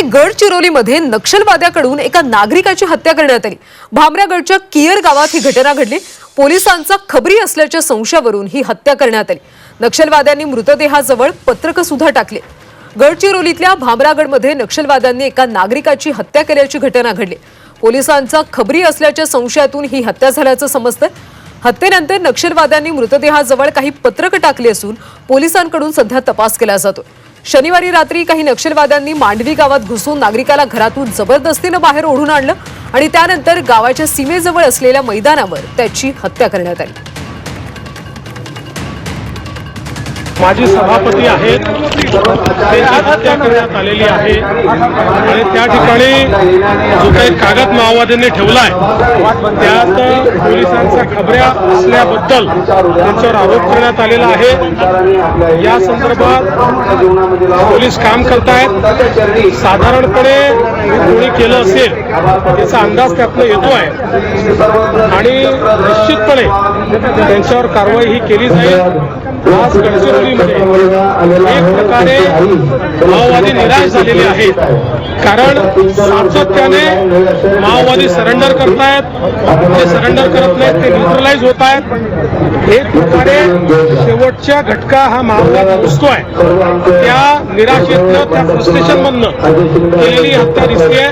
पुढे गडचिरोलीमध्ये नक्षलवाद्याकडून एका नागरिकाची हत्या करण्यात आली. भामरागडच्या कियर गावात ही घटना घडली. पोलिसांचा खबरी असल्याच्या संशयावरून ही हत्या करण्यात आली. नक्षलवाद्यांनी मृतदेहाजवळ पत्रकं सुद्धा टाकली. गडचिरोलीतल्या भामरागडमध्ये नक्षलवाद्यांनी एका नागरिकाची हत्या केल्याची घटना घडली. पोलिसांचा खबरी असल्याच्या संशयातून ही हत्या झाल्याचं समजतं. हत्येनंतर नक्षलवाद्यांनी मृतदेहाजवळ काही पत्रकं टाकली असून पोलिसांकडून सध्या तपास केला जातो शनिवारी रात्री काही नक्षलवाद्यांनी मांडवी गावात घुसून नागरिकाला घरातून जबरदस्तीनं बाहेर ओढून आणलं आणि त्यानंतर गावाच्या सीमेजवळ असलेल्या मैदानावर त्याची हत्या करण्यात आली. माजी सभापती आहेत. त्यांची हत्या करण्यात आलेली आहे. आणि त्या ठिकाणी जो काही कागद माओवाद्यांनी ठेवला आहे त्यात पोलिसांच्या खबऱ्या असल्याबद्दल त्यांच्यावर आरोप करण्यात आलेला आहे. या संदर्भात पोलीस काम करतायत. साधारणपणे कोणी केलं असेल याचा अंदाज त्यातनं येतो आहे आणि निश्चितपणे त्यांच्यावर कारवाई ही केली जाईल. आज गडचिरोलीमध्ये एक प्रकारे माओवादी निराश झालेले आहेत. कारण सातत्याने माओवादी सरेंडर करतायत. ते सरेंडर करत नाहीत ते न्यूट्रलाइज होत आहेत एक प्रकारे शेवटच्या घटका हा माओवाद पोचतोय त्या निराशेतनं त्या फ्रस्ट्रेशन मधनं केलेली हत्या दिसते